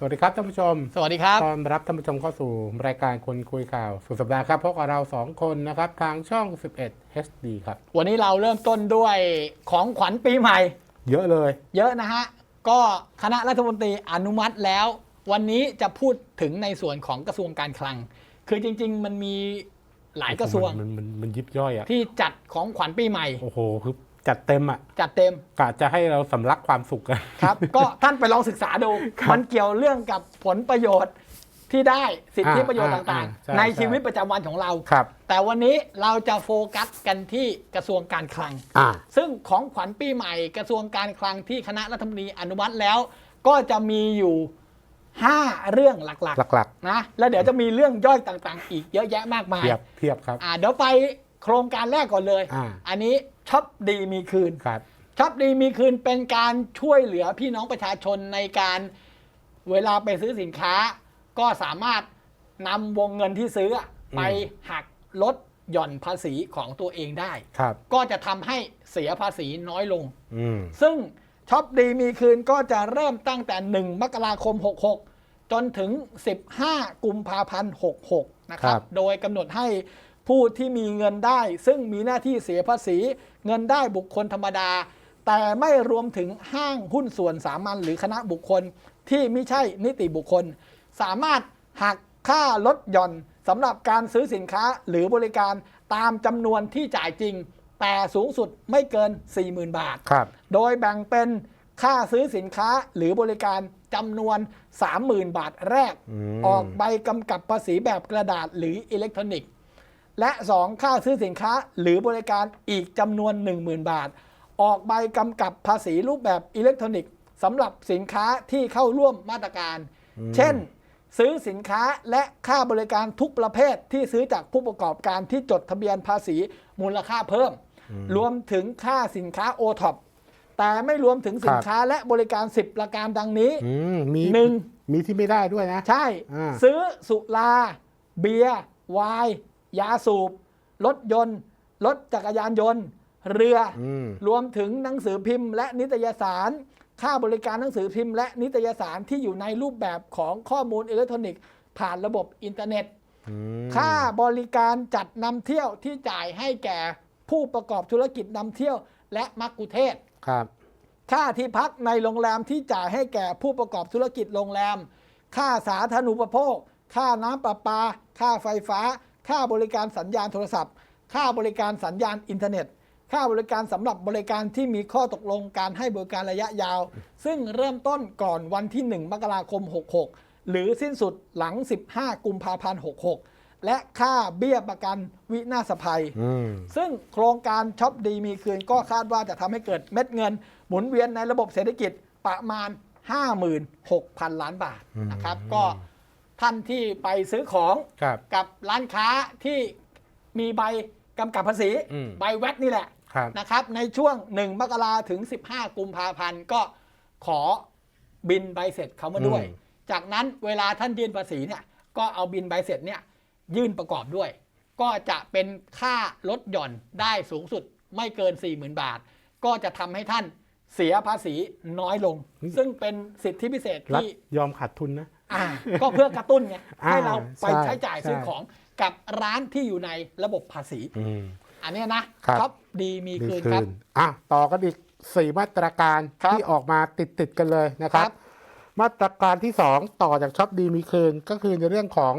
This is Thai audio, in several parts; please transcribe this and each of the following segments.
สวัสดีครับท่านผู้ชม สวัสดีครับ ต้อนรับท่านผู้ชมเข้าสู่รายการคนคุยข่าวสุดสัปดาห์ครับพบกับเราสองคนนะครับทางช่อง 11 HD ครับ วันนี้เราเริ่มต้นด้วยของขวัญปีใหม่ เยอะเลย เยอะนะฮะ ก็คณะรัฐมนตรีอนุมัติแล้ว วันนี้จะพูดถึงในส่วนของกระทรวงการคลัง คือจริง ๆ มันมีหลายกระทรวงมันมันมันมันยิบย่อยอะที่จัดของขวัญปีใหม่ โอ้โหคือ จัดเต็มอะจัดเต็ม กะจะให้เราสำลักความสุขกัน ครับ ก็ท่านไปลองศึกษาดู ครับมันเกี่ยวเรื่องกับผลประโยชน์ที่ได้สิทธิอ่าประโยชน์อ่าต่างอ่าใช่ๆ ในใช่ชีวิตประจำวันของเรา ครับ แต่วันนี้เราจะโฟกัสกันที่กระทรวงการคลัง อ่า ซึ่งของขวัญปีใหม่กระทรวงการคลังที่คณะรัฐมนตรีอนุมัติแล้ว ก็จะมีอยู่ 5 เรื่องหลักหลักๆ นะแล้วเดี๋ยวจะมีเรื่องย่อยต่างๆ อีกเยอะแยะมากๆมายเพียบเพียบครับ อ่าเดี๋ยวไปโครงการแรกก่อนเลยอ่าอันนี้ ช็อปดีมีคืนครับ ช็อปดีมีคืนเป็นการช่วยเหลือพี่น้องประชาชนในการเวลาไปซื้อสินค้า ก็สามารถนำวงเงินที่ซื้อไปหักลดหย่อนภาษีของตัวเองได้ ครับ ก็จะทำให้เสียภาษีน้อยลง อืม ซึ่งช็อปดีมีคืนก็จะเริ่มตั้งแต่ 1 มกราคม 66 จนถึง 15 กุมภาพันธ์ 66 นะครับโดยกำหนดให้ ผู้ที่มีเงินได้ ซึ่งมีหน้าที่เสียภาษี เงินได้บุคคลธรรมดา แต่ไม่รวมถึงห้างหุ้นส่วนสามัญหรือคณะบุคคลที่ไม่ใช่นิติบุคคล สามารถหักค่าลดหย่อนสำหรับการซื้อสินค้าหรือบริการตามจำนวนที่จ่ายจริง แต่สูงสุดไม่เกิน 40,000 บาท ครับ โดยแบ่งเป็นค่าซื้อสินค้าหรือบริการจำนวน 30,000 บาทแรก อืม ออกใบกำกับภาษีแบบกระดาษหรืออิเล็กทรอนิกส์ และ 2 ค่าซื้อสินค้าหรือบริการอีกจำนวน 10,000 บาท ออกใบกำกับภาษีรูปแบบอิเล็กทรอนิกส์สำหรับสินค้าที่เข้าร่วมมาตรการ เช่น ซื้อสินค้าและค่าบริการทุกประเภทที่ซื้อจากผู้ประกอบการที่จดทะเบียนภาษีมูลค่าเพิ่ม รวมถึงค่าสินค้าโอท็อปแต่ไม่รวมถึงสินค้าและบริการ 10 ประการดังนี้อืมมีหนึ่งมีที่ไม่ได้ด้วยนะ ใช่อ่าซื้อสุรา เบียร์ไวน์ ยาสูบ รถยนต์ รถจักรยานยนต์ เรือออืมรวมถึงหนังสือพิมพ์ และนิตยสาร ค่าบริการหนังสือพิมพ์ และนิตยสารที่อยู่ในรูปแบบของข้อมูลอิเล็กทรอนิกส์ ผ่านระบบอินเทอร์เน็ตอืมค่าบริการจัดนำเที่ยวที่จ่ายให้แก่ผู้ประกอบธุรกิจนำเที่ยว และมักกุเทศครับ ค่าที่พักในโรงแรมที่จ่ายให้แก่ผู้ประกอบธุรกิจโรงแรม ค่าสาธารณูปโภค ค่าน้ำประปา ค่าไฟฟ้า ค่าบริการสัญญาณโทรศัพท์ ค่าบริการสัญญาณอินเทอร์เน็ต ค่าบริการสำหรับบริการที่มีข้อตกลงการให้บริการระยะยาว ซึ่งเริ่มต้นก่อนวันที่ 1 มกราคม 66 หรือสิ้นสุดหลัง 15 กุมภาพันธ์ 66 และค่าเบี้ยประกันวินาศภัยอืมซึ่งโครงการช็อปดีมีคืนก็คาดว่าจะทำให้เกิดเม็ดเงิน หมุนเวียนในระบบเศรษฐกิจประมาณ 56,000 ล้านบาทนะครับก็ ท่านที่ไปซื้อของครับกับร้านค้าที่มีใบกำกับภาษีอืม ใบแวดนี่แหละ ครับนะครับในช่วง 1 มกราถึง 15 กุมภาพันธ์ก็ขอบินใบเสร็จเขามาด้วยอืมจากนั้นเวลาท่านยื่นภาษีเนี่ยก็เอาบินใบเสร็จเนี่ยยื่นประกอบด้วย ก็จะเป็นค่าลดหย่อนได้สูงสุดไม่เกิน 40,000 บาท ก็จะทำให้ท่านเสียภาษีน้อยลง ซึ่งเป็นสิทธิพิเศษรับที่ยอมขาดทุนนะ อ่าก็เพื่อกระตุ้นไงอ่าให้เราไปใช่ใช้จ่ายซื้อใช่ของกับร้านที่อยู่ในระบบภาษี อืม อันเนี้ยนะครับ ช็อปดีมีมีคืนคืครับนอะต่อกันอีกสี่มาตรการครับที่ออกมาติดติดๆกันเลยนะครับครับมาตรการที่สองต่อจากช็อปดีมีคืนก็คือในเรื่องของ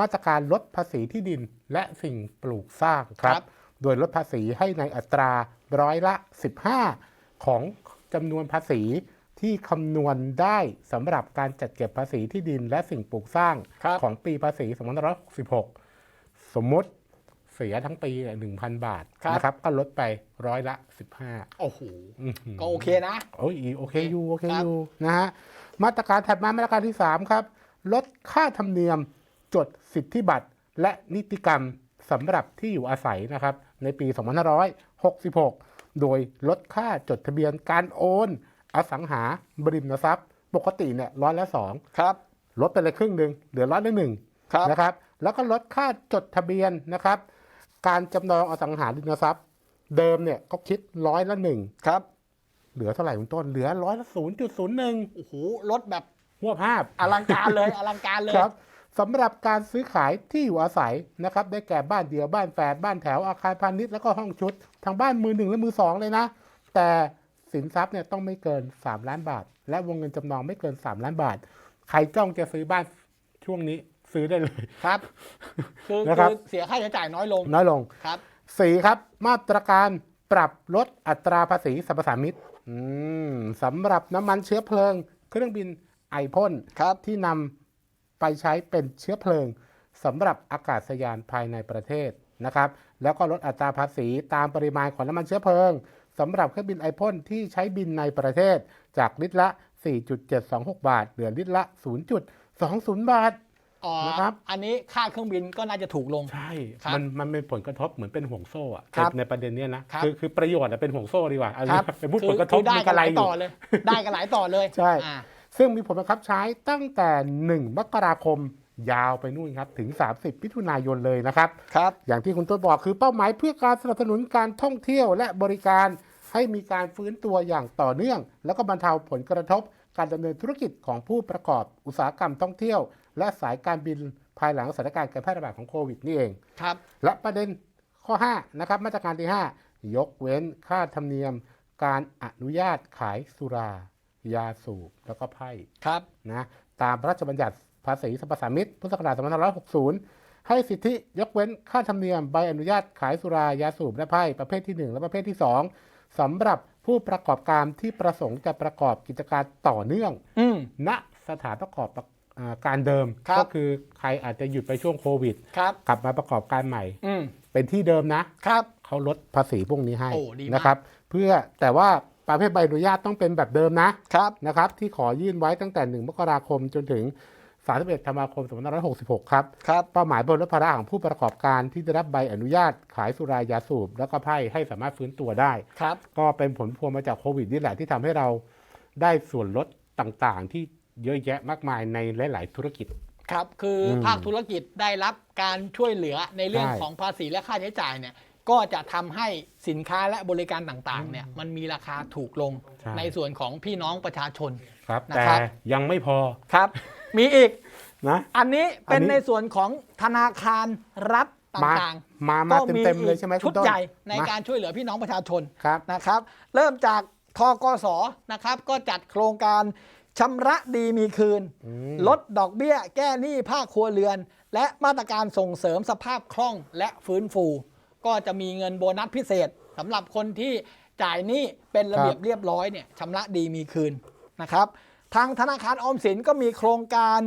มาตรการลดภาษีที่ดินและสิ่งปลูกสร้างครับครับโดยลดภาษีให้ในอัตราร้อยละ 15 ของจำนวนภาษี ที่คำนวณได้สำหรับการจัดเก็บภาษีที่ดินและสิ่งปลูกสร้างครับของปีภาษี2566 สมมติเสียทั้งปีหนึ่งพันบาทครับนะครับ ก็ลดไปร้อยละ15โอ้โหอื้อหือก็โอเคนะ โอ้ยโอเคอยู่โอเคครับอยู่นะฮะ มาตรการถัดมามาตรการที่3ครับ ลดค่าธรรมเนียมจดสิทธิบัตรและนิติกรรมสำหรับที่อยู่อาศัยนะครับ ในปี 2566 โดยลดค่าจดทะเบียนการโอน อสังหาริมทรัพย์ ปกติเนี่ยร้อยละสองครับลดไปเลยครึ่งหนึ่งเหลือร้อยละหนึ่งครับนะครับ แล้วก็ลดค่าจดทะเบียนนะครับ การจำนองอสังหาริมทรัพย์ เดิมเนี่ยก็คิดร้อยละหนึ่งครับเหลือเท่าไหร่คุณต้นเหลือร้อยละศูนย์จุดศูนย์หนึ่งโอ้โหลดแบบหัวภาพอลังการเลยอลังการเลยครับสำหรับการซื้อขายที่อยู่อาศัยนะครับ ได้แก่บ้านเดี่ยวบ้านแฝดบ้านแถวอาคารพาณิชย์แล้วก็ห้องชุดทางบ้านมือหนึ่งและมือสองเลยนะ แต่ สินทรัพย์เนี่ยต้องไม่เกิน 3 ล้านบาท และวงเงินจำนองไม่เกิน 3 ล้านบาท ใครจ้องจะซื้อบ้านช่วงนี้ซื้อได้เลยครับ คือนะครับคือเสียค่าใช้จ่ายน้อยลงน้อยลง ครับ สี่ครับมาตรการปรับลดอัตราภาษีสรรพสามิตอืมสำหรับน้ำมันเชื้อเพลิง เครื่องบินไอพ่นครับ ที่นำไปใช้เป็นเชื้อเพลิงสำหรับอากาศยานภายในประเทศนะครับ แล้วก็ลดอัตราภาษีตามปริมาณของน้ำมันเชื้อเพลิง สำหรับเครื่องบินไอพ่นที่ใช้บินในประเทศ จากลิตรละ 4.726 บาท เหลือลิตรละ 0.20 บาทอ๋อนะครับอันนี้ค่าเครื่องบินก็น่าจะถูกลง ใช่ครับมันมันเป็นผลกระทบเหมือนเป็นห่วงโซ่อะครับในในประเด็นเนี้ยนะครับคือคือประโยชน์อะเป็นห่วงโซ่ดีกว่าเอาครับเป็นพูดคืผลกระทบคือได้มันกักนระหไรลายอยู่ต่อเลย ได้กันหลายต่อเลย ใช่อ่าซึ่งมีผลบังคับใช้ตั้งแต่ 1 มกราคมยาวไปนู่นครับ ถึง 30 มิถุนายนเลยนะครับ ครับ อย่างที่คุณต้นบอกคือเป้าหมายเพื่อการสนับสนุนการท่องเที่ยวและบริการ ให้มีการฟื้นตัวอย่างต่อเนื่อง แล้วก็บรรเทาผลกระทบการดำเนินธุรกิจของผู้ประกอบอุตสาหกรรมท่องเที่ยว และสายการบินภายหลังสถานการณ์การแพร่ระบาดของโควิดนี่เองครับและประเด็นข้อ5นะครับมาตรการที่ 5 ยกเว้นค่าธรรมเนียม การอนุญาตขายสุรา ยาสูบแล้วก็ไพ่ครับนะตามพระราชบัญญัติภาษีสรรพสามิตพุทธศักราช2560 ให้สิทธิยกเว้นค่าธรรมเนียมใบอนุญาตขายสุรายาสูบและไพ่ประเภทที่ 1 และประเภทที่ 2 สำหรับผู้ประกอบการที่ประสงค์จะประกอบกิจการต่อเนื่องอืม ณสถานประกอบอ่าการเดิม ครับ ก็คือใครอาจจะหยุดไปช่วงโควิด ครับกลับมาประกอบการใหม่ อืมเป็นที่เดิมนะ ครับ เขาลดภาษีพวกนี้ให้โอ้ดีมาก นะครับ เพื่อแต่ว่าประเภทใบอนุญาตต้องเป็นแบบเดิมนะครับ นะครับ ที่ขอยื่นไว้ตั้งแต่ 1 มกราคมจนถึง 31ธันวาคม2566 ครับครับเป้าหมายบนลดภาระของผู้ประกอบการที่ได้รับใบอนุญาตขายสุรายาสูบ แล้วก็ไพ่ให้สามารถฟื้นตัวได้ครับ ก็เป็นผลพวงมาจากโควิดนี่แหละที่ทำให้เราได้ส่วนลดต่างๆ ที่เยอะแยะมากมายในหลาย ๆ ธุรกิจครับ คืออมภาคธุรกิจได้รับการช่วยเหลือในเรื่องใช่ของภาษีและค่าใช้จ่ายเนี่ยก็จะทำให้สินค้าและบริการต่างๆเนี่ยมันมีราคาถูกลงใช่ในส่วนของพี่น้องประชาชนครับนะแต่ครับยังไม่พอครับ มีอีก นะ อันนี้เป็นอันนี้ ในส่วนของธนาคารรัฐตมา่างมาๆมาก็มีเต็มๆเลยอีกใช่ไหมคุชุณดต้นใหญ่ในมาการช่วยเหลือพี่น้องประชาชนครับ นะครับ เริ่มจากทกสนะครับ ก็จัดโครงการชำระดีมีคืน อืม ลดดอกเบี้ย แก้หนี้ภาคครัวเรือน และมาตรการส่งเสริมสภาพคล่องและฟื้นฟู ก็จะมีเงินโบนัสพิเศษสำหรับคนที่จ่ายหนี้เป็นระเบียบเรียบร้อยเนี่ยชำระดีมีคืนนะครับ ทางธนาคารออมสินก็มีโครงการ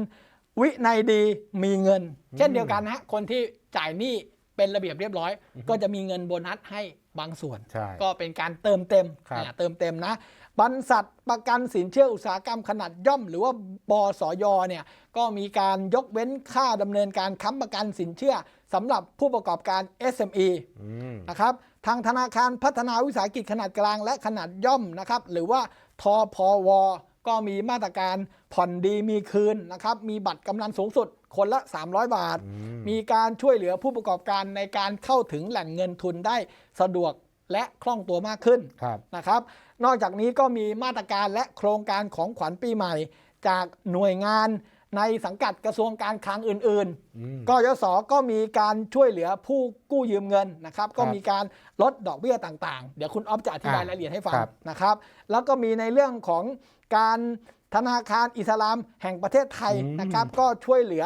วินัยดีมีเงิน เช่นเดียวกันนะฮะคนที่จ่ายหนี้เป็นระเบียบเรียบร้อย ก็จะมีเงินโบนัสให้บางส่วน ใช่ก็เป็นการเติมเต็มครับ อ่าเติมเต็มนะบรรษัทประกันสินเชื่ออุตสาหกรรมขนาดย่อม หรือว่าบสยเนี่ยก็มีการยกเว้นค่าดำเนินการค้ำประกันสินเชื่อสำหรับผู้ประกอบการ SME อืม นะครับทางธนาคารพัฒนาวิสาหกิจขนาดกลางและขนาดย่อมนะครับหรือว่าทพว ก็มีมาตรการผ่อนดีมีคืนนะครับ มีบัตรกำนันสูงสุดคนละ 300 บาท มีการช่วยเหลือผู้ประกอบการในการเข้าถึงแหล่งเงินทุนได้สะดวกและคล่องตัวมากขึ้นครับนะครับ นอกจากนี้ก็มีมาตรการและโครงการของขวัญปีใหม่ จากหน่วยงาน ในสังกัดกระทรวงการคลังอื่นอืมๆกยศก็มีการช่วยเหลือผู้กู้ยืมเงินนะครับ ก็มีการลดดอกเบี้ยต่างๆ เดี๋ยวคุณออฟจะอธิบายอ่ารายละเอียดให้ฟังครับนะครับ แล้วก็มีในเรื่องของการธนาคารอิสลามแห่งประเทศไทยนะครับ ก็ช่วยเหลือ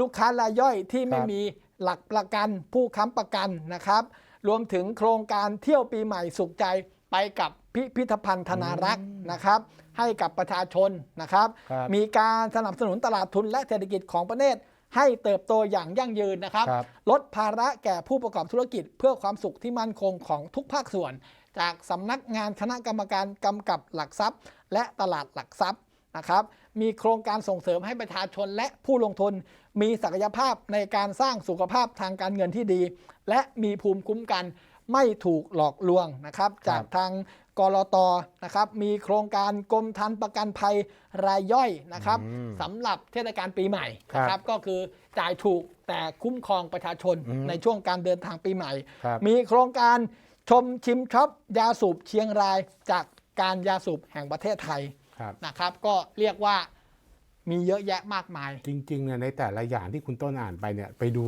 ลูกค้ารายย่อยที่ไม่มีหลักประกันผู้ค้ำประกันนะครับ รวมถึงโครงการเที่ยวปีใหม่สุขใจไปกับ พิพิธภัณฑ์ธนารักษ์นะครับ ให้กับประชาชนนะครับ ครับมีการสนับสนุนตลาดทุนและเศรษฐกิจของประเทศให้เติบโตอย่างยั่งยืนนะครับ ครับ ลดภาระแก่ผู้ประกอบธุรกิจ เพื่อความสุขที่มั่นคงของทุกภาคส่วน จากสำนักงานคณะกรรมการกำกับหลักทรัพย์ และตลาดหลักทรัพย์นะครับ มีโครงการส่งเสริมให้ประชาชนและผู้ลงทุน มีศักยภาพในการสร้างสุขภาพทางการเงินที่ดี และมีภูมิคุ้มกันไม่ถูกหลอกลวงนะครับ จากทาง กรตนะครับมีโครงการกรมธรรม์ประกันภัยรายย่อยนะครับอืมสำหรับเทศกาลปีใหม่ครับนะครับก็คือจ่ายถูกแต่คุ้มครองประชาชนอืมในช่วงการเดินทางปีใหม่ครับมีโครงการชมชิมช็อปยาสูบเชียงรายจากการยาสูบแห่งประเทศไทยครับนะครับ ก็เรียกว่ามีเยอะแยะมากมาย จริงๆเนี่ยในแต่ละอย่างที่คุณต้นอ่านไปเนี่ยไปดู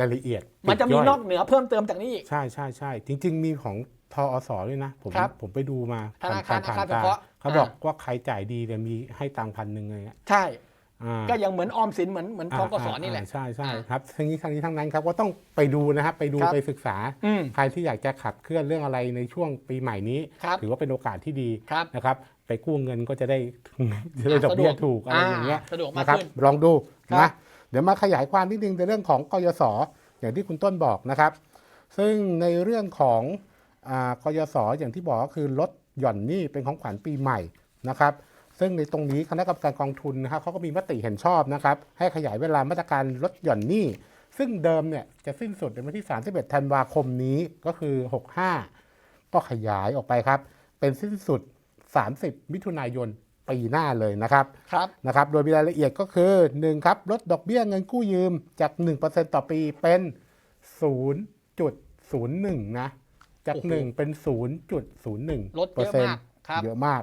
รายละเอียด มันจะมีปลีย่อยนอกเหนือเพิ่มเติมจากนี้อีก ใช่ใช่ใช่จริง ๆ มีของ ทอสด้วยนะ ผมครับผมไปดูมาธนาคารผ่อาคารตสงเคราะห์เขาบอกอ่า ว่าใครจ่ายดีเนี่ยมีให้ตังค์พันหนึ่งอะไรเงี้ยใช่ อ่า ก็ยังเหมือนออมสินเหมือนเหมือนทกสอ่านี่แหละ อ่าใช่ใช่อ่าครับทั้งนี้ทั้งนี้ทั้งนั้นครับก็ต้องไปดูนะครับไปดูครับ ไปศึกษา อืม ใครที่อยากจะขับเคลื่อนเรื่องอะไรในช่วงปีใหม่นี้ ครับถือว่าเป็นโอกาสที่ดีครับ นะครับ ไปกู้เงินก็จะได้ จะได้ดอกเบี้ยถูกอะไรอย่างเงี้ยสะดวกมากนะครับขึ้น ลองดูครับ นะเดี๋ยวมาขยายความนิดนึงในเรื่องของกยศอย่างที่คุณต้นบอกนะครับ ซึ่งในเรื่องของอา กยศอย่างที่บอกก็คือลดหย่อนหนี้เป็นของขวัญปีใหม่นะครับซึ่งในตรงนี้คณะกรรมการกองทุนนะครับเขาก็มีมติเห็นชอบนะครับให้ขยายเวลามาตรการลดหย่อนหนี้ ซึ่งเดิมเนี่ยจะสิ้นสุดในวันที่ 31 ธันวาคมนี้ก็คือ 65 ก็ขยายออกไปครับ เป็นสิ้นสุด 30 มิถุนายนปีหน้าเลยนะครับครับนะครับโดยมีรายละเอียดก็คือ1ครับลดดอกเบี้ยเงินกู้ยืมจาก 1%ต่อปีเป็น 0.01 นะ จากโอ้โห1เป็น 0.01ลดเยอะมากครับเยอะมาก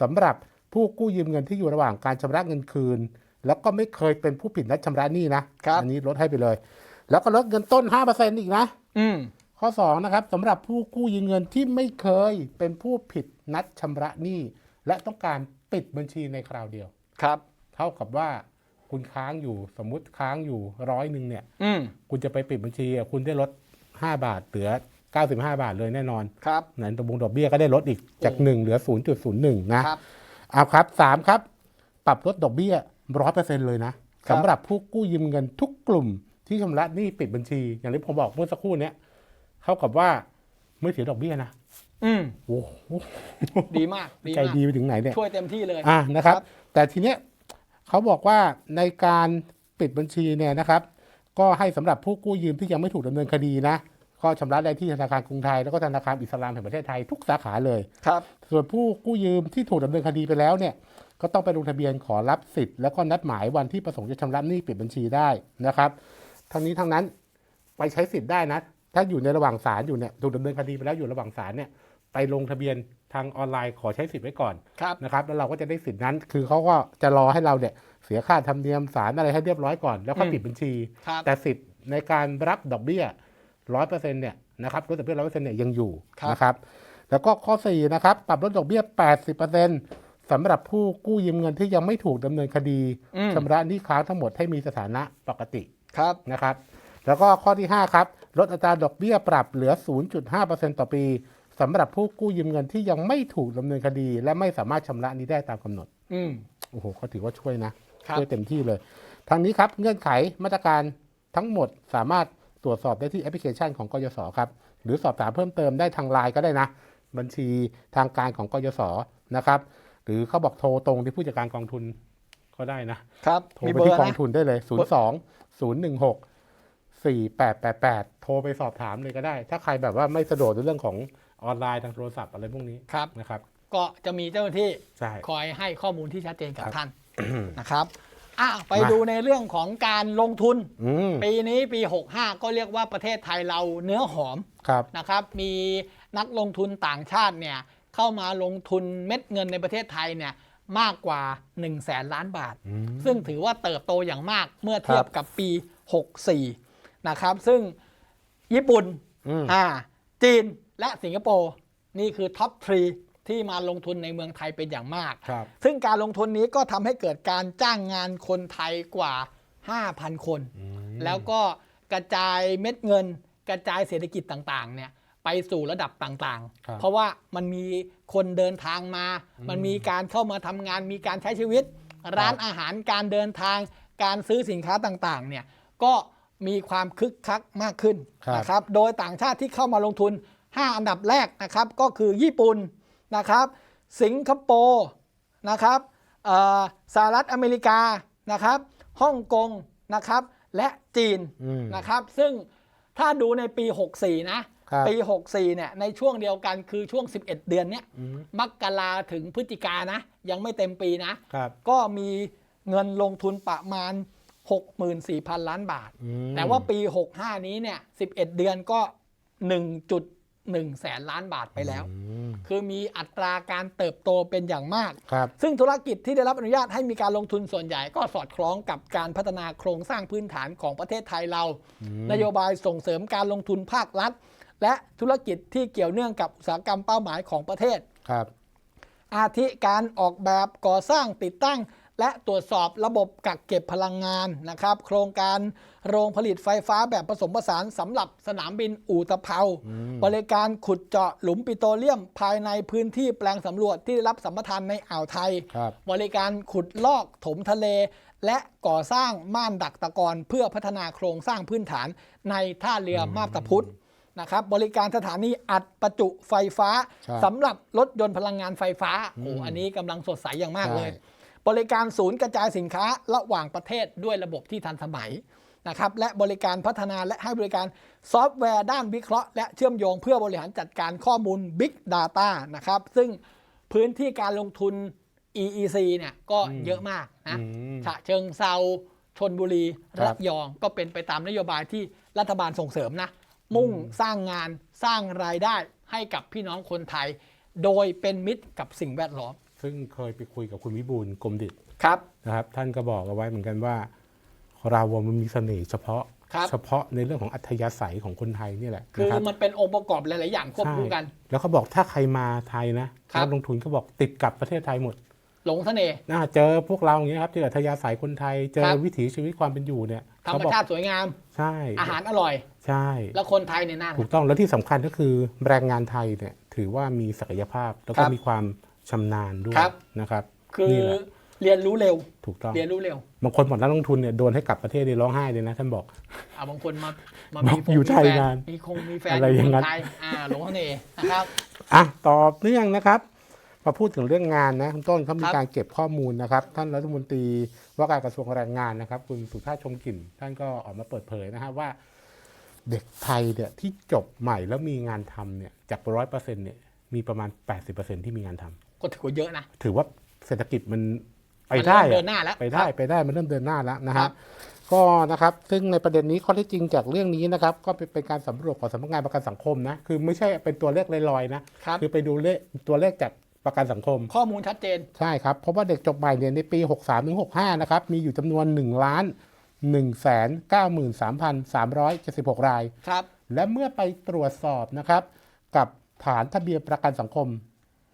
สำหรับผู้กู้ยืมเงินที่อยู่ระหว่างการชำระเงินคืน แล้วก็ไม่เคยเป็นผู้ผิดนัดชำระหนี้นะครับอันี้ลดให้ไปเลย แล้วก็ลดเงินต้น 5%อีกนะอืมข้อ 2 นะครับสำหรับผู้กู้ยืมเงินที่ไม่เคยเป็นผู้ผิดนัดชำระหนี้และต้องการปิดบัญชีในคราวเดียวครับ เท่ากับว่าคุณค้างอยู่สมมุติค้างอยู่ร้อยหนึ่งเนี่ยอืมคุณจะไปปิดบัญชีอะคุณได้ลด 5 บาทเหลือ 95 บาทเลยแน่นอนครับนั้นตัวบงดอกเบี้ยก็ได้ลดอีกจากโอ้1เหลือ 0.01 นะครับ เอาครับ 3 ครับ ปรับลดดอกเบี้ย 100%เลยนะครับสำหรับผู้กู้ยืมเงินทุกกลุ่มที่ชำระหนี้ปิดบัญชี อย่างที่ผมบอกเมื่อสักครู่เนี้ยเท่ากับว่าไม่เสียดอกเบี้ยนะอืมโอ้โหดีมากดีใจมากดีไปถึงไหนเนี่ยช่วยเต็มที่เลยอะนะครับครับแต่ทีเนี้ยเขาบอกว่าในการปิดบัญชีเนี่ยนะครับ ก็ให้สำหรับผู้กู้ยืมที่ยังไม่ถูกดำเนินคดีนะ ก็ชำระได้ที่ธนาคารกรุงไทยแล้วก็ธนาคารอิสลามแห่งประเทศไทยทุกสาขาเลยครับส่วนผู้กู้ยืมที่ถูกดำเนินคดีไปแล้วเนี่ยก็ต้องไปลงทะเบียนขอรับสิทธิ์แล้วก็นัดหมายวันที่ประสงค์จะชำระหนี้ปิดบัญชีได้นะครับทั้งนี้ทั้งนั้นไปใช้สิทธิ์ได้นะ ถ้าอยู่ในระหว่างศาลอยู่เนี่ยถูกดำเนินคดีไปแล้วอยู่ระหว่างศาลเนี่ยไปลงทะเบียนทางออนไลน์ขอใช้สิทธิ์ไว้ก่อนครับนะครับแล้วเราก็จะได้สิทธิ์นั้น คือเขาก็จะรอให้เราเนี่ยเสียค่าธรรมเนียมศาลอะไรให้เรียบร้อยก่อนแล้วก็อืมปิดบัญชีครับแต่สิทธิ์ในการรับดอกเบี้ย ร้อยเปอร์เซ็นต์เนี่ยนะครับลดดอกเบี้ยร้อยเปอร์เซ็นต์เนี่ยยังอยู่ครับนะครับแล้วก็ข้อ4นะครับปรับลดดอกเบี้ย 80%สำหรับผู้กู้ยืมเงินที่ยังไม่ถูกดำเนินคดีอืมชำระหนี้ค้างทั้งหมดให้มีสถานะปกติครับนะครับ แล้วก็ข้อที่ 5 ครับ ลดอัตราดอกเบี้ยปรับเหลือ 0.5%ต่อปีสำหรับผู้กู้ยืมเงินที่ยังไม่ถูกดำเนินคดี และไม่สามารถชำระนี้ได้ตามกำหนดอืมโอ้โหเขาถือว่าช่วยนะครับช่วยเต็มที่เลยทางนี้ครับเงื่อนไขมาตรการทั้งหมดสามารถ ตรวจสอบได้ที่แอปพลิเคชันของกยศครับ หรือสอบถามเพิ่มเติมได้ทางไลน์ก็ได้นะ บัญชีทางการของกยศนะครับ หรือเขาบอกโทรตรงที่ผู้จัดการกองทุนก็ได้นะครับโทรมีไปเบอที่ร์กองนะทุนได้เลย 0 2 0 1 6 4 8 8 8 โทรไปสอบถามเลยก็ได้ ถ้าใครแบบว่าไม่สะดวกในเรื่องของออนไลน์ทางโทรศัพท์อะไรพวกนี้ครับนะครับ ก็จะมีเจ้าหน้าที่ใช่คอยให้ข้อมูลที่ชัดเจนกับครับท่านนะครับ อะไปมา ดูในเรื่องของการลงทุน อืมปีนี้ปี 65 ก็เรียกว่าประเทศไทยเราเนื้อหอมครับ นะครับ มีนักลงทุนต่างชาติเนี่ยเข้ามาลงทุนเม็ดเงินในประเทศไทยเนี่ยมากกว่า 1 0 0 0 0แสนล้านบาท อืม ซึ่งถือว่าเติบโตอย่างมากเมื่อเทียบกับปี 64 นะครับ ซึ่งญี่ปุ่นอืม อ่าจีนและสิงคโปร์นี่คือท็อปทรี ที่มาลงทุนในเมืองไทยเป็นอย่างมาก ครับ ซึ่งการลงทุนนี้ก็ทำให้เกิดการจ้างงานคนไทยกว่า 5,000 คน อืม แล้วก็กระจายเม็ดเงิน กระจายเศรษฐกิจต่างๆเนี่ยไปสู่ระดับต่างครับ ๆ เพราะว่ามันมีคนเดินทางมา มันมีการเข้ามาทำงาน มีการใช้ชีวิต ร้านอาหารการเดินทาง การซื้อสินค้าต่างๆเนี่ยก็มีความคึกคักมากขึ้นครับ นะครับ โดยต่างชาติที่เข้ามาลงทุน 5 อันดับแรกนะครับก็คือญี่ปุ่น นะครับ สิงคโปร์นะครับเอ่อสหรัฐอเมริกานะครับฮ่องกงนะครับและจีนอืมนะครับซึ่งถ้าดูในปี 64 นะครับปี 64 เนี่ยในช่วงเดียวกันคือช่วง 11 เดือนเนี้ยอืมมกราถึงพฤศจิกานะ ยังไม่เต็มปีนะครับก็มีเงินลงทุนประมาณ 64,000 ล้านบาทอืมแต่ว่าปี 65 นี้เนี่ย 11 เดือนก็ 1.1 แสนล้านบาทไปแล้วอืม คือมีอัตราการเติบโตเป็นอย่างมาก ครับ ซึ่งธุรกิจที่ได้รับอนุญาตให้มีการลงทุนส่วนใหญ่ก็สอดคล้องกับการพัฒนาโครงสร้างพื้นฐานของประเทศไทยเรานโยบายส่งเสริมการลงทุนภาครัฐ และธุรกิจที่เกี่ยวเนื่องกับอุตสาหกรรมเป้าหมายของประเทศ ครับ อาทิการออกแบบก่อสร้างติดตั้ง และตรวจสอบระบบกักเก็บพลังงานนะครับ โครงการโรงผลิตไฟฟ้าแบบผสมผสานสำหรับสนามบินอู่ตะเภาบริการขุดเจาะหลุมปิโตรเลียม ภายในพื้นที่แปลงสำรวจที่ได้รับสัมปทานในอ่าวไทยครับบริการขุดลอกถมทะเล และก่อสร้างม่านดักตะกอนเพื่อพัฒนาโครงสร้างพื้นฐานในท่าเรือมาบตาพุธนะครับบริการสถานีอัดประจุไฟฟ้าครับสำหรับรถยนต์พลังงานไฟฟ้าโอ้อันนี้กำลังสดใสอย่างมากเลยใช่ บริการศูนย์กระจายสินค้าระหว่างประเทศด้วยระบบที่ทันสมัยนะครับและบริการพัฒนาและให้บริการซอฟต์แวร์ด้านวิเคราะห์และเชื่อมโยงเพื่อบริหารจัดการข้อมูล Big Data นะครับซึ่งพื้นที่การลงทุน EEC เนี่ยก็เยอะมากนะอืมฉะเชิงเซาชนบุรีครัระบยองก็เป็นไปตามนโยบายที่รัฐบาลส่งเสริมนะ มุ่งสร้างงานสร้างรายได้ให้กับพี่น้องคนไทย โดยเป็นมิตรกับสิ่งแวดล้อม ซึ่งเคยไปคุยกับคุณวิบูลย์กรมดิตครับ นะครับ ท่านก็บอกเอาไว้เหมือนกันว่า เราอะมันมีเสน่ห์เฉพาะ ครับ เฉพาะในเรื่องของอัธยาศัยของคนไทยนี่แหละคือนะครับ มันเป็นองค์ประกอบหลาย ๆ อย่างควบคู่กัน ใช่แล้วเขาบอกถ้าใครมาไทยนะครับ นักลงทุนก็บอกติดกับประเทศไทยหมดหลงเสน่ห์ น่าเจอพวกเราอย่างเงี้ยครับเจออัธยาศัยคนไทย เจคอรับ วิถีชีวิตความเป็นอยู่เนี่ยธรรเขามบอกชาติสวยงาม ใช่อาหารอร่อย ใช่ แล้วคนไทยเนี่ยน่ารัถูก กต้องแล้วที่สำคัญก็คือแรงงานไทยเนี่ยถือว่ามีศักยภาพแล้วคก็รับ มีความ ชำนาญด้วยครับ นะครับคือนี่แหละเรียนรู้เร็ว ถูกต้องเรียนรู้เร็วบางคนบอกนักลงทุนเนี่ยโดนให้กลับประเทศนี่ร้องไห้เลยนะท่านบอก อ่าบางคนมามาบอกมีฟงอยู่มีไทยแฟนานมีคงมีแฟนอะไรอย่างนั้คนนไทยอ่าหลงเสน่ห์นะครับ อะต่อเนื่องนะครับมาพูดถึงเรื่องงานนะคุณต้นเขามีครับ การเก็บข้อมูลนะครับ ท่านรัฐมนตรีว่าการกระทรวงแรงงานนะครับ คุณสุชาติชมกลิ่น ท่านก็ออกมาเปิดเผยนะครับว่า เด็กไทยเนี่ยที่จบใหม่แล้วมีงานทำเนี่ยจากร้อยเปอร์เซ็นต์เนี่ยมีประมาณ 80%ที่มีงานทำ ก็ถือว่าเยอะนะ ถือว่าเศรษฐกิจมันไปมันได้เริ่มอะเดินหน้าแล้วไปได้ครับไปได้มันเริ่มเดินหน้าแล้วนะครัฮะบ ก็นะครับซึ่งในประเด็นนี้ข้อเที่จริงจากเรื่องนี้นะครับก็เป็นเป็นการสำรวจของสำนักงานประกันสังคมนะคือไม่ใช่เป็นตัวเลขลอยๆนะครับอไปดูเลขตัวเลขจากประกันสังคม ข้อมูลชัดเจน ใช่ครับ เพราะว่าเด็กจบใหม่เนี่ยในปี 63 ถึง 65 นะครับ มีอยู่จำนวน1ล้าน1แสน93,376 ราย ครับ และเมื่อไปตรวจสอบนะครับ กับฐานทะเบียนประกันสังคม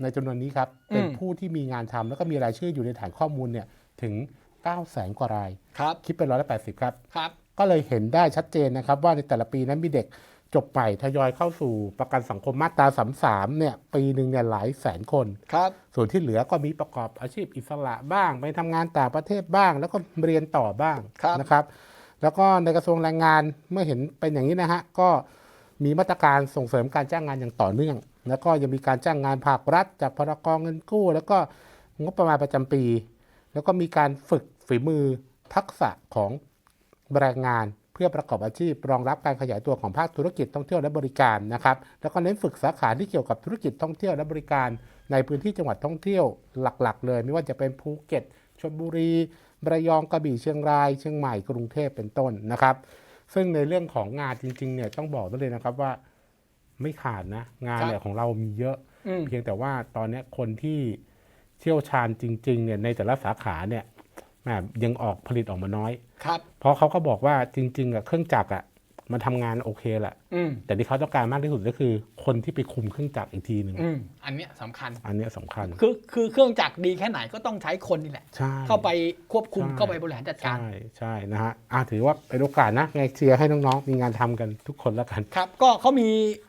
ในจำนวนนี้ครับเป็นอืมผู้ที่มีงานทำแล้วก็มีรายชื่ออยู่ในฐานข้อมูลเนี่ยถึง9แสนกว่ารายครับคิดเป็นร้อยละ80ครับครับก็เลยเห็นได้ชัดเจนนะครับ ว่าในแต่ละปีนั้นมีเด็กจบใหม่ทยอยเข้าสู่ประกันสังคมมาตรา33เนี่ยปีหนึ่งเนี่ยหลายแสนคนครับส่วนที่เหลือก็มีประกอบอาชีพอิสระบ้าง ไปทำงานต่างประเทศบ้าง แล้วก็เรียนต่อบ้างครับนะครับ แล้วก็ในกระทรวงแรงงานเมื่อเห็นเป็นอย่างนี้นะฮะก็ มีมาตรการส่งเสริมการจ้างงานอย่างต่อเนื่อง แล้วก็ยังมีการจ้างงานภาครัฐ จากพรกองเงินกู้ แล้วก็งบประมาณประจำปี แล้วก็มีการฝึกฝีมือทักษะของแรงงานเพื่อประกอบอาชีพ รองรับการขยายตัวของภาคธุรกิจท่องเที่ยวและบริการนะครับ แล้วก็เน้นฝึกสาขาที่เกี่ยวกับธุรกิจท่องเที่ยวและบริการ ในพื้นที่จังหวัดท่องเที่ยวหลัก ๆ เลย ไม่ว่าจะเป็นภูเก็ตชลบุรีระยองกระบี่เชียงราย เชียงใหม่กรุงเทพเป็นต้นนะครับ ซึ่งในเรื่องของงานจริงๆเนี่ยต้องบอกได้เลยนะครับว่าไม่ขาดนะ งานเนี่ยของเรามีเยอะอืมเพียงแต่ว่าตอนเนี้ยคนที่เชี่ยวชาญจริงๆเนี่ยในแต่ละสาขาเนี่ยแหมยังออกผลิตออกมาน้อย ครับ เพราะเขาก็บอกว่าจริงๆอะเครื่องจักรอะ มันทำงานโอเคแหละอืมแต่ที่เขาต้องการมากที่สุดก็คือ คนที่ไปคุมเครื่องจักรอีกทีหนึ่งอืมอันเนี้ยสำคัญ อันเนี้ยสำคัญ คือคือเครื่องจักรดีแค่ไหนก็ต้องใช้คนนี่แหละใช่เข้าไปควบคุมใช่เข้าไปบริหารจัดการ ใช่ใช่นะฮะอะถือว่าเป็นโอกาสนะไงเชียร์ให้น้องๆ มีงานทำกันทุกคนแล้วกันครับ ก็เขามี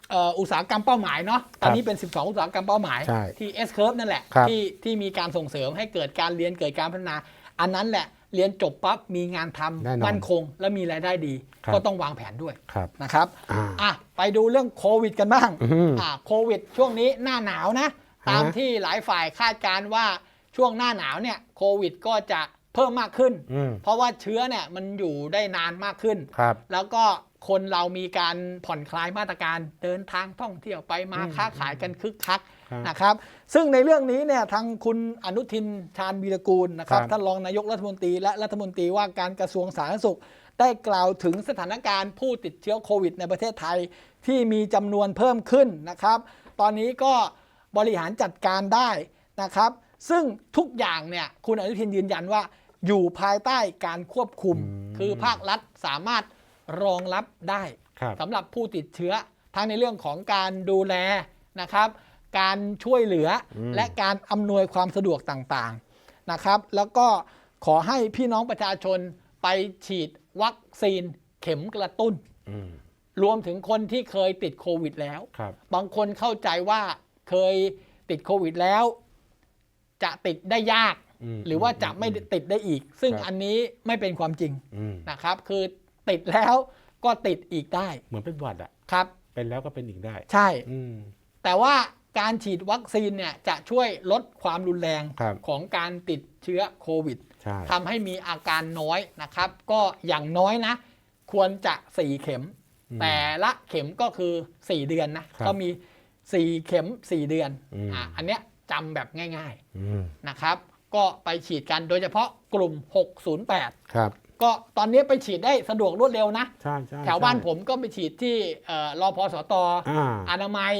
เอ่ออุตสาหกรรมเป้าหมายเนาะตอนนี้เป็น 12 อุตสาหกรรมเป้าหมายใช่ที่ S curve นั่นแหละครับที่ที่มีการส่งเสริมให้เกิดการเรียนเกิดการพัฒนา อันนั้นแหละ เรียนจบปั๊บมีงานทำแน่นอนมั่นคง และมีรายได้ดี ครับ ก็ต้องวางแผนด้วยครับ นะครับอ่าอะไปดูเรื่องโควิดกันบ้างอื้อหืออ่อ่าโควิด ช่วงนี้หน้าหนาวนะ ตามฮะที่หลายฝ่ายคาดการณ์ว่าช่วงหน้าหนาวเนี่ยโควิดก็จะเพิ่มมากขึ้น อืม เพราะว่าเชื้อเนี่ยมันอยู่ได้นานมากขึ้น ครับ แล้วก็ คนเรามีการผ่อนคลายมาตรการเดินทางท่องเที่ยวไปมาอืมค้าขายกันคึกคักครับนะครับ ซึ่งในเรื่องนี้เนี่ยทางคุณอนุทินชาญวีรกูลนะครับครับท่านรองนายกรัฐมนตรีและรัฐมนตรีว่าการกระทรวงสาธารณสุข ได้กล่าวถึงสถานการณ์ผู้ติดเชื้อโควิดในประเทศไทยที่มีจำนวนเพิ่มขึ้นนะครับ ตอนนี้ก็บริหารจัดการได้นะครับ ซึ่งทุกอย่างเนี่ยคุณอนุทินยืนยันว่าอยู่ภายใต้การควบคุมอืมคือภาครัฐสามารถ รองรับได้ครับสำหรับผู้ติดเชื้อ ทั้งในเรื่องของการดูแลนะครับ การช่วยเหลืออมและการอำนวยความสะดวกต่างๆนะครับ แล้วก็ขอให้พี่น้องประชาชนไปฉีดวัคซีนเข็มกระตุ้นอืมรวมถึงคนที่เคยติดโควิดแล้วครับบางคนเข้าใจว่าเคยติดโควิดแล้ว จะติดได้ยากมหรือว่าจะไม่ติดได้อีก ซึ่งครับอันนี้ไม่เป็นความจริงอืมนะครับ คือ ติดแล้วก็ติดอีกได้ เหมือนเป็นหวัดอะครับ เป็นแล้วก็เป็นอีกได้ ใช่ อืม แต่ว่าการฉีดวัคซีนเนี่ยจะช่วยลดความรุนแรงครับของการติดเชื้อโควิดใช่ ทำให้มีอาการน้อยนะครับ ก็อย่างน้อยนะ ควรจะ 4 เข็ม อืม แต่ละเข็มก็คือ 4 เดือนนะ ครับก็มี 4 เข็ม 4 เดือนอืมอะอันเนี้ยจำแบบง่าย อืมๆ นะครับ ก็ไปฉีดกันโดยเฉพาะกลุ่ม 608 ครับ ก็ตอนนี้ไปฉีดได้สะดวกรวดเร็วนะ ใช่ใช่แถวบ้านใช่ผมก็ไปฉีดที่เอ่อรอพอสตอ่าอนามัย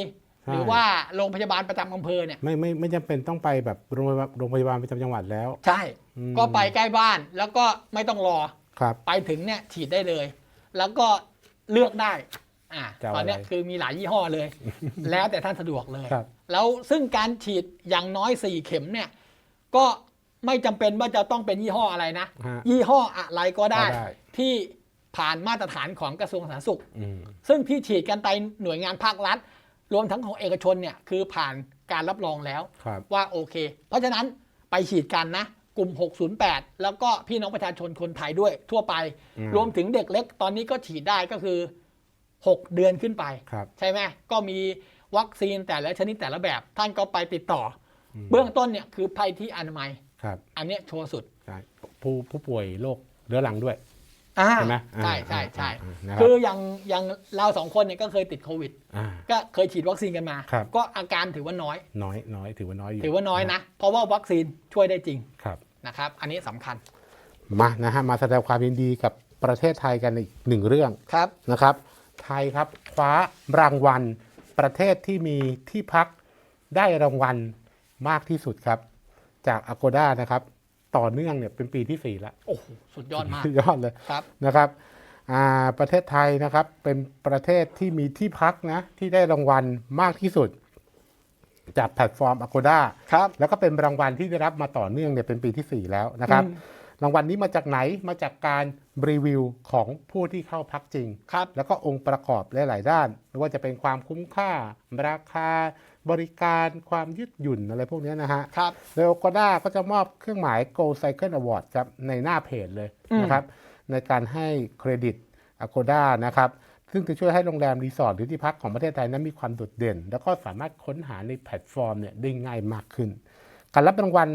ใช่หรือว่าโรงพยาบาลประจำอำเภอเนี่ยไม่ไม่ไม่จำเป็นต้องไปแบบโรงพยาบาลโรงพยาบาลประจำจังหวัดแล้ว ใช่อืมก็ไปใกล้บ้านแล้วก็ไม่ต้องรอครับไปถึงเนี่ยฉีดได้เลย แล้วก็เลือกได้อ่าจะเอาตอนเนี้ยอะไรคือมีหลายยี่ห้อเลย แล้วแต่ท่านสะดวกเลยครับแล้วซึ่งการฉีดอย่างน้อย 4 เข็มเนี่ยก็ ไม่จำเป็นว่าจะต้องเป็นยี่ห้ออะไรนะฮะยี่ห้ออะไรก็ได้ก็ได้ ที่ผ่านมาตรฐานของกระทรวงสาธารณสุขอืมซึ่งที่ฉีดกันไปหน่วยงานภาครัฐ รวมทั้งของเอกชนเนี่ยคือผ่านการรับรองแล้วครับว่าโอเค เพราะฉะนั้นไปฉีดกันนะ กลุ่ม 608 แล้วก็พี่น้องประชาชนคนไทยด้วยทั่วไปอืมรวมถึงเด็กเล็ก ตอนนี้ก็ฉีดได้ก็คือ 6 เดือนขึ้นไปครับใช่ไหมก็มีวัคซีนแต่ละชนิดแต่ละแบบ ท่านก็ไปติดต่ออมเบื้องต้นเนี่ยคือไปที่อนามัย ครับอันเนี้ยชัวร์สุดใช่ผู้ผู้ป่วยโรคเรื้อรังด้วย อ่าใช่ไหมใช่อ่าใช่ใช่อ่านะครับคืออย่างอย่างเราสองคนเนี่ยก็เคยติดโควิด อ่า ก็เคยฉีดวัคซีนกันมา ครับ ก็อาการถือว่าน้อย น้อยน้อยถือว่าน้อยอยู่ถือว่าน้อยนะ เพราะว่าวัคซีนช่วยได้จริงครับ นะครับ อันนี้สำคัญมานะฮะมาแสดงความยินดีกับประเทศไทยกันอีกหนึ่งเรื่องครับ นะครับ ไทยครับคว้ารางวัล ประเทศที่มีที่พักได้รางวัลมากที่สุดครับ จาก Agoda นะครับ ต่อเนื่องเนี่ยเป็นปีที่ 4 แล้ว โอ้โหสุดยอดมากสุดยอดเลยครับ นะครับอ่าประเทศไทยนะครับเป็นประเทศที่มีที่พักนะที่ได้รางวัลมากที่สุด จากแพลตฟอร์ม Agoda ครับ แล้วก็เป็นรางวัลที่ได้รับมาต่อเนื่องเนี่ยเป็นปีที่ 4 แล้วนะครับ อืม รางวัลนี้มาจากไหนมาจากการรีวิวของผู้ที่เข้าพักจริงครับแล้วก็องค์ประกอบหลาย ๆ ด้านไม่ว่าจะเป็นความคุ้มค่า ราคา บริการความยืดหยุ่นอะไรพวกเนี้ยนะฮะครับโดย Agoda ก็จะมอบเครื่องหมาย Gold Cycle Award ครับในหน้าเพจเลยอืมนะครับในการให้เครดิต Agoda นะครับซึ่งจะช่วยให้โรงแรมรีสอร์ทหรือที่พักของประเทศไทยนั้นมีความโดดเด่น แล้วก็สามารถค้นหาในแพลตฟอร์มเนี่ยได้ง่ายมากขึ้น การรับรางวัล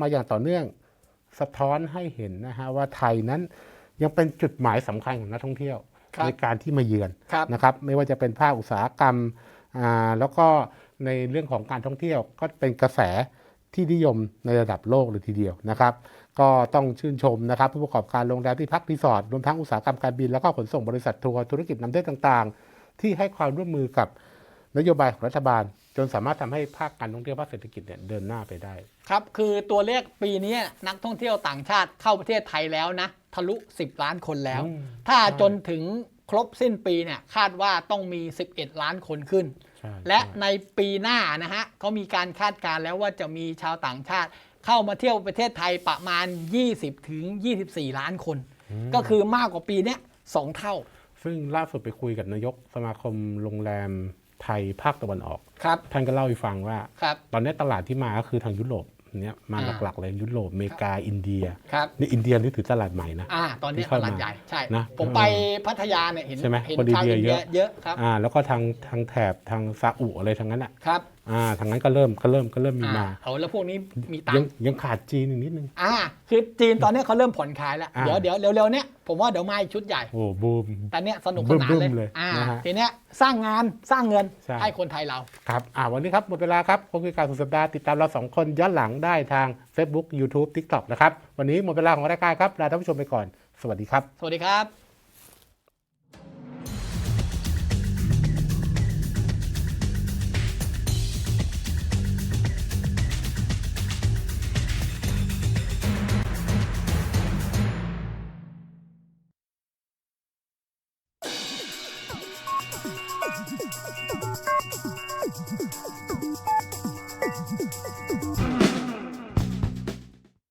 มาอย่างต่อเนื่อง สะท้อนให้เห็นนะฮะว่าไทยนั้นยังเป็นจุดหมายสำคัญของนักท่องเที่ยวครับในการที่มาเยือนครับนะครับไม่ว่าจะเป็นภาคอุตสาหกรรมอ่าแล้วก็ในเรื่องของการท่องเที่ยวก็เป็นกระแสที่นิยมในระดับโลกเลยทีเดียวนะครับ ก็ต้องชื่นชมนะครับ ผู้ประกอบการโรงแรมที่พักรีสอร์ทรวมทั้งอุตสาหกรรมการบินแล้วก็ขนส่งบริษัททัวร์ธุรกิจนำเที่ยวต่าง ๆ ที่ให้ความร่วมมือกับ นโยบายของรัฐบาล จนสามารถทำให้ภาคการท่องเที่ยวภาคเศรษฐกิจเนี่ยเดินหน้าไปได้ ครับคือตัวเลขปีนี้นักท่องเที่ยวต่างชาติเข้าประเทศไทยแล้วนะทะลุ 10 ล้านคนแล้วอืมถ้าใช่จนถึงครบสิ้นปีเนี่ยคาดว่าต้องมี 11 ล้านคนขึ้นใช่และใช่ในปีหน้านะฮะเขามีการคาดการณ์แล้วว่าจะมีชาวต่างชาติ เข้ามาเที่ยวประเทศไทยประมาณ 20ถึง24 ล้านคน ก็คือมากกว่าปีเนี้ยสองเท่า ซึ่งล่าสุดไปคุยกับนายกสมาคมโรงแรม ไทยภาคตะวันออก ครับ ท่านก็เล่าให้ฟังว่า ครับ ตอนนี้ตลาดที่มาก็คือทางยุโรปเนี่ยมาอ่า หลักๆเลยยุโรปอเมริกาอินเดียครับ นี่อินเดียนี่ถือตลาดใหม่นะ อ่า ตอนนี้ที่เข้าตลาดมาใหญ่ ใช่ นะผมไปพัทยาเนี่ยเห็นใช่ไหมเห็นคนอินชาวเดียอินเดียเยอะ เยอะครับ อ่าแล้วก็ทางทางแถบทางซาอุอะไรทางนั้นอะ ครับอ่าทางนั้นก็เริ่มก็เริ่มก็เริ่มมีอ่ามาเอาแล้วพวกนี้มีตังยังค์ยังขาดจีนอีกนิดนึง อ่าคือจีนตอนนี้เขาเริ่มผ่อนคลายแล้ว อ่า เดี๋ยวเดี๋ยวเร็วๆเนี้ยผมว่าเดี๋ยวมาอีกชุดใหญ่ โอ้บูม แต่เนี้ยสนุกบึ้สมนานบึ้มเลเลยยอ่านะฮะทีเนี้ยสร้างงานสร้างเงินใช่ ให้คนไทยเรา ครับอ่าวันนี้ครับ หมดเวลาครับพบกันการสุดสัปดาห์ติดตามเราสองคนย้อนหลังได้ทาง Facebook YouTube TikTok นะครับ วันนี้หมดเวลาของรายการครับลาท่านผู้ชมไปก่อน สวัสดีครับ สวัสดีครับ